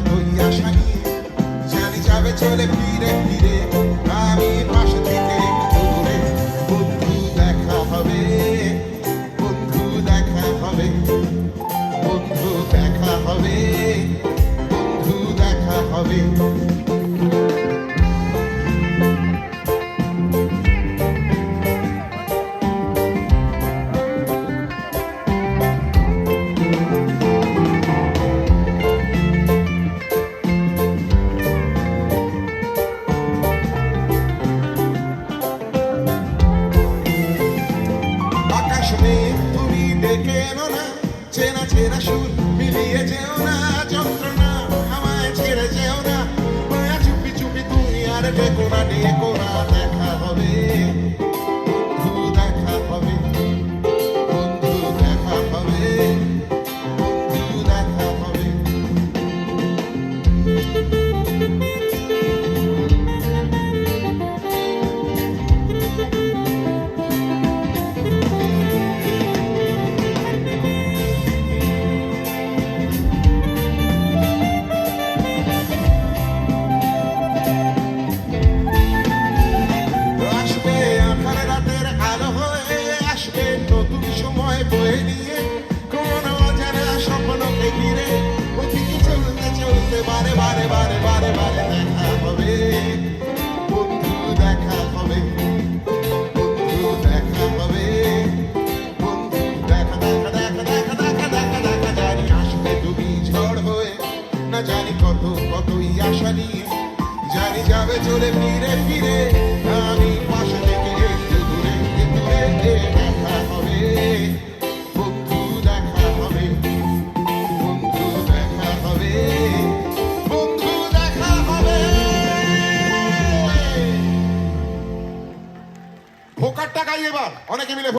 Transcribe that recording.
কত আশা জানি যাবে চলে ফিরে ফিরে আমি পাশে থেকে দূরে বন্ধু দেখা হবে বন্ধু দেখা হবে বন্ধু দেখা হবে বন্ধু দেখা হবে এনো না? চেনা চেনা সুর মিলিয়ে যেও না। যন্ত্রণা আমায় ছেড়ে যেও না। মায়া চুপি চুপি তুমি আর ডেকো না ডেকো দেখা হবে। সময় বয়ে নিয়ে কোন অজানা স্বপ্নকে ঘিরে অতীতে চলতে চলতে, বারে বারে বারে বারে বারে দেখা হবে। বন্ধু, দেখা হবে। বন্ধু, দেখা হবে। বন্ধু, দেখা দেখা জানি আসবে তুমি না জানি কত, কতই আশা নিয়ে। জানি যাবে চলে ফিরে ফিরে। আমি টাকাই এবার অনেকে মিলে